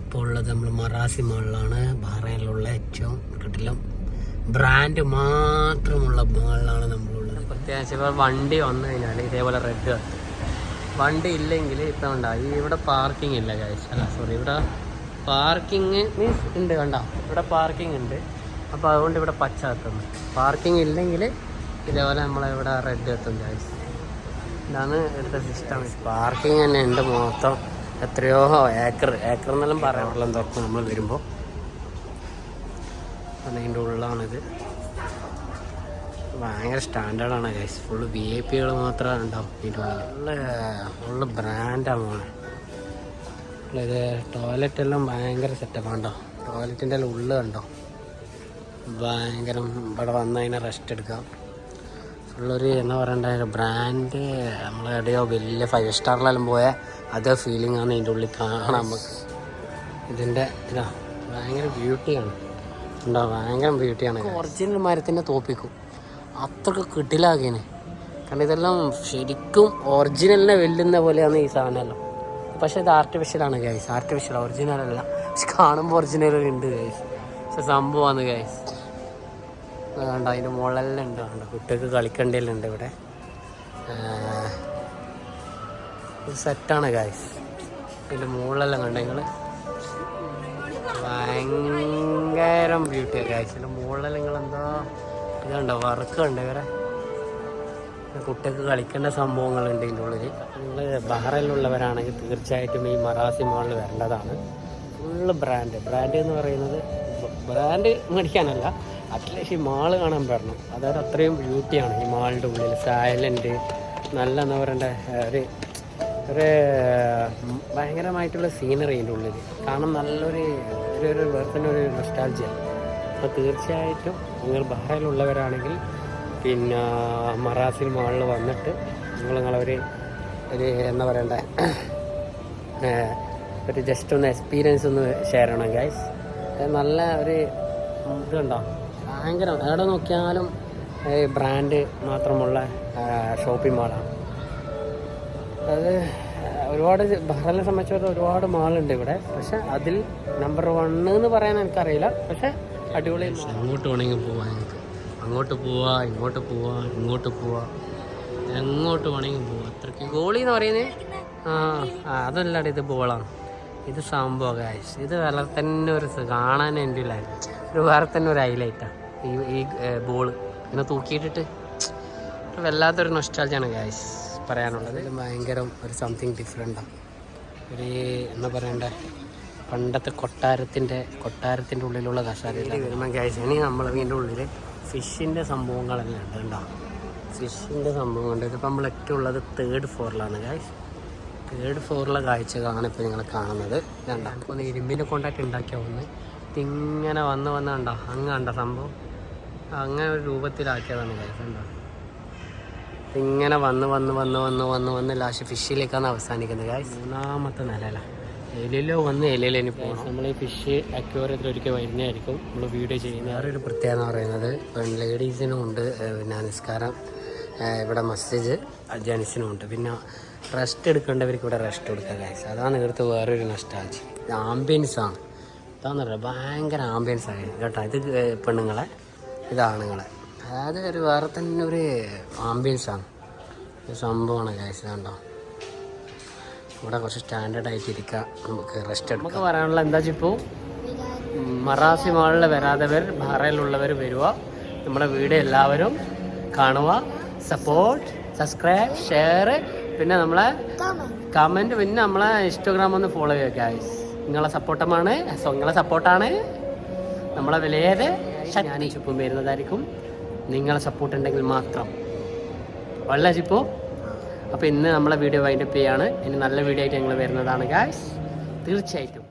ഇപ്പോൾ ഉള്ളത് നമ്മൾ മറാസി മാളിലാണ്. ബഹ്റൈനിലുള്ള ഏറ്റവും കിട്ടിലും ബ്രാൻഡ് മാത്രമുള്ള മാളിലാണ് നമ്മളുള്ളത്. പ്രത്യേകിച്ച് ഇപ്പോൾ വണ്ടി വന്നു കഴിഞ്ഞാൽ ഇതേപോലെ റെഡ് വണ്ടി ഇല്ലെങ്കിൽ ഇപ്പം ഉണ്ടാകും ഇവിടെ പാർക്കിംഗ് ഇല്ല കാഴ്ച അല്ല സോറി ഇവിടെ പാർക്കിംഗ് മീൻസ് ഉണ്ട് കണ്ട. ഇവിടെ പാർക്കിംഗ് ഉണ്ട്. അപ്പോൾ അതുകൊണ്ട് ഇവിടെ പച്ച എത്തുന്നു പാർക്കിംഗ് ഇല്ലെങ്കിൽ ഇതേപോലെ നമ്മളിവിടെ റെഡ് എത്തും കാഴ്ച ഇതാണ് ഇവിടുത്തെ സിസ്റ്റം പാർക്കിംഗ് തന്നെ ഉണ്ട് മൊത്തം. എത്രയോ ഏക്കർ ഏക്കർ എന്നെല്ലാം പറയാം. വെള്ളം തുറക്കും നമ്മൾ വരുമ്പോൾ അതിന്റെ ഉള്ളിലാണിത് ഭയങ്കര സ്റ്റാൻഡേർഡാണ് ഗൈസ് ഫുള്ള് വി ഐ പികൾ മാത്രമേ ഉണ്ടാവും. ഇതിന്റെ ഉള്ളിൽ ഫുള്ള് ബ്രാൻഡാണ് ഇത് ടോയ്ലറ്റ് എല്ലാം ഭയങ്കര സെറ്റപ്പാണ് കേട്ടോ ടോയ്ലറ്റിന്റെ എല്ലാം ഉള്ളിൽ കണ്ടോ? ഭയങ്കര ഇവിടെ വന്ന് അതിനെ റെസ്റ്റ് എടുക്കാം. ഫുള്ളൊരു എന്താ പറയണ്ട ബ്രാൻഡ് നമ്മൾ എവിടെയോ വലിയ ഫൈവ് സ്റ്റാറിലെല്ലാം പോയ അതേ ഫീലിംഗ് ആണ് ഇതിന്റെ ഉള്ളിൽ കാണാൻ നമുക്ക്. ഇതിന്റെ ഇതാ ഭയങ്കര ബ്യൂട്ടിയാണ് ഉണ്ടോ ഭയങ്കര ബ്യൂട്ടിയാണ് ഒറിജിനൽ മരത്തിന്റെ തോപ്പിക്കും. അത്രയ്ക്ക് കിട്ടിലാകേനെ കാരണം ഇതെല്ലാം ശരിക്കും ഒറിജിനലിനെ വെല്ലുന്ന പോലെയാണ് ഈ സാധനമെല്ലാം. പക്ഷെ ഇത് ആർട്ടിഫിഷ്യലാണ് ഗൈസ് ആർട്ടിഫിഷ്യൽ ഒറിജിനൽ അല്ല പക്ഷെ കാണുമ്പോൾ ഒറിജിനൽ ഉണ്ട് ഗൈസ് പക്ഷെ സംഭവമാണ് ഗൈസ് കണ്ട അതിന്റെ മുകളിലെല്ലാം ഉണ്ട് കണ്ടോ കുട്ടികൾക്ക് ഉണ്ട് ഇവിടെ സെറ്റാണ് ഗായ്സ് ഇതിന്റെ മുകളിലെല്ലാം കണ്ട നിങ്ങൾ ഭയങ്കരം ബ്യൂട്ടിയാണ് ഗായ്സ് ഇതിന്റെ മുകളിലെല്ലാം നിങ്ങൾ എന്താ ഇതുണ്ടോ വർക്ക് ഉണ്ട് ഇവരെ? കുട്ടികൾക്ക് കളിക്കേണ്ട സംഭവങ്ങളുണ്ട് ഇതിന്റെ ഉള്ളിൽ നിങ്ങൾ ബഹ്റൈനിലുള്ളവരാണെങ്കിൽ തീർച്ചയായിട്ടും ഈ മറാസി മോളിൽ വരേണ്ടതാണ്. ഫുള്ള് ബ്രാൻഡ് ബ്രാൻഡ് എന്ന് പറയുന്നത് ബ്രാൻഡ് മേടിക്കാനല്ല. അറ്റ്ലീസ്റ്റ് ഈ മാൾ കാണാൻ വരണം. അതായത് അത്രയും ബ്യൂട്ടിയാണ് ഈ മാളിന്റെ ഉള്ളിൽ സൈലന്റ് നല്ല എന്താ പറയണ്ട ഒരു ഒരു ഭയങ്കരമായിട്ടുള്ള സീനറി അതിന്റെ ഉള്ളിൽ കാരണം നല്ലൊരു ഒരു ഒരു തന്നെ ഒരു നൊസ്റ്റാൾജിയ അപ്പോൾ തീർച്ചയായിട്ടും നിങ്ങൾ ബഹ്റൈനിലുള്ളവരാണെങ്കിൽ പിന്നെ മറാസിൽ മാളിൽ വന്നിട്ട് നിങ്ങൾ നിങ്ങളൊരു ഒരു എന്താ പറയണ്ടേ ഒരു ജസ്റ്റ് ഒന്ന് എക്സ്പീരിയൻസ് ഒന്ന് ഷെയർ ചെയ്യണം ഗൈസ് നല്ല ഒരു ഇതുണ്ടോ? ഭയങ്കര എവിടെ നോക്കിയാലും ബ്രാൻഡ് മാത്രമുള്ള ഷോപ്പിംഗ് മാളാണ് അത് ഒരുപാട് ബഹ്റൈനെ സംബന്ധിച്ചിടത്തോളം ഒരുപാട് മാളുണ്ട് ഇവിടെ. പക്ഷെ അതിൽ നമ്പർ വണ്ണ് എന്ന് പറയാൻ എനിക്കറിയില്ല. പക്ഷെ അടിപൊളി അങ്ങോട്ട് വേണമെങ്കിൽ പോവാം ഞങ്ങൾക്ക്. അങ്ങോട്ട് പോവാ ഇങ്ങോട്ട് പോവാ ഇങ്ങോട്ട് പോവാ. എങ്ങോട്ട് വേണമെങ്കിൽ പോവാം. അത്രയ്ക്ക്. ഗോളി എന്ന് പറയുന്നത് ആ അതല്ലാടെ ഇത് ബോളാണ് ഇത് സംഭവം കാശ് ഇത് വേറെ തന്നെ ഒരു കാണാൻ എന്റെ ഒരു വേറെ തന്നെ ഒരു ഹൈലൈറ്റാണ് ഈ ഈ ബോൾ ഇങ്ങനെ തൂക്കിയിട്ടിട്ട് വല്ലാത്തൊരു നൊസ്റ്റാൾജിയാണ് ഗായ്സ് പറയാനുള്ളത്. ഭയങ്കര ഒരു സംതിങ് ഡിഫറെന്റാണ് ഒരു എന്താ പറയണ്ടേ പണ്ടത്തെ കൊട്ടാരത്തിന്റെ കൊട്ടാരത്തിന്റെ ഉള്ളിലുള്ള കഷാരി വരുമ്പോൾ ഗായ്സ് ഇനി നമ്മൾ ഇതിന്റെ ഉള്ളിൽ ഫിഷിന്റെ സംഭവങ്ങളെല്ലാം ഉണ്ട് കേട്ടോ ഫിഷിന്റെ സംഭവം ഉണ്ട് ഇതിപ്പോൾ നമ്മൾ ഏറ്റവും ഉള്ളത് തേർഡ് ഫ്ലോറിലാണ് ഗായ്സ് തേർഡ് ഫ്ലോറിലെ കാഴ്ചകളാണ് ഇപ്പോൾ നിങ്ങൾ കാണുന്നത്. രണ്ടാം ഒന്ന് ഇരുമ്പിനെ കൊണ്ടായിട്ട് ഉണ്ടാക്കിയ ഒന്ന്. ഇതിങ്ങനെ വന്ന് വന്ന് കണ്ടോ? അങ്ങ് കണ്ട സംഭവം? അങ്ങനെ ഒരു രൂപത്തിലാക്കിയതാണ് ലൈഫ് കണ്ടോ ഇങ്ങനെ വന്ന് വന്ന് വന്ന് വന്ന് വന്ന് വന്ന് ലാസ്റ്റ് ഫിഷിലേക്കാണ് അവസാനിക്കുന്നത് ഗായ്സ് മൂന്നാമത്തെ നിലയില. എലിലോ വന്ന് എലിലേന് ഇനി പോകണം നമ്മൾ ഈ ഫിഷ് അക്വേറിയത്തിൽ ഒരിക്കൽ വരുന്നതായിരിക്കും. നമ്മൾ വീഡിയോ ചെയ്യുന്ന ഒരു പ്രത്യേകത എന്ന് പറയുന്നത് ലേഡീസിനും ഉണ്ട് പിന്നെ നിസ്കാരം ഏഹ് ഇവിടെ മസ്സേജ് ജെൻസിനും ഉണ്ട്. പിന്നെ റെസ്റ്റ് എടുക്കേണ്ടവർക്ക് ഇവിടെ റെസ്റ്റ് കൊടുക്കുക ഗായ്സ് അതാണ് ഇവിടുത്തെ വേറൊരു നഷ്ടാജി ആംബിയൻസാണ് ഇതാന്ന് പറയുക ഭയങ്കര ആംബിയൻസ് ആണ്. കേട്ടോ ഇത് പെണ്ണുങ്ങളെ ഇത് നിങ്ങളെ അതായത് ഒരു വേറെ തന്നെ ഒരു ആംബിയൻസ് ആണ്. ഒരു സംഭവമാണ് ഗൈസ് കണ്ടോ. ഇവിടെ കുറച്ച് സ്റ്റാൻഡേർഡ് ആയിട്ട് ഇരിക്കാം. നമുക്ക് റെസ്റ്റ് എടുക്കാം. നമുക്ക് പറയാനുള്ള എന്താ ഇപ്പോൾ മറാസി മാളിൽ വരാത്തവർ ബഹ്റൈനിലുള്ളവർ വരിക. നമ്മുടെ വീട് എല്ലാവരും കാണുക. സപ്പോർട്ട് സബ്സ്ക്രൈബ് ഷെയർ പിന്നെ നമ്മളെ കമന്റ് പിന്നെ നമ്മളെ ഇൻസ്റ്റഗ്രാം ഒന്ന് ഫോളോ ചെയ്യുക ഗൈസ് നിങ്ങളെ സപ്പോർട്ടമാണ് നിങ്ങളെ സപ്പോർട്ടാണ് നമ്മളെ വിലയേത് ഞാൻ ഈ വരുന്നതായിരിക്കും. നിങ്ങളെ സപ്പോർട്ട് ഉണ്ടെങ്കിൽ മാത്രം. വല്ല ചിപ്പോ? അപ്പോൾ ഇന്ന് നമ്മളെ വീഡിയോ വൈൻഡപ്പ് ചെയ്യാണ്. ഇനി നല്ല വീഡിയോ ആയിട്ട് ഞങ്ങൾ വരുന്നതാണ് ഗായ്സ് തീർച്ചയായിട്ടും.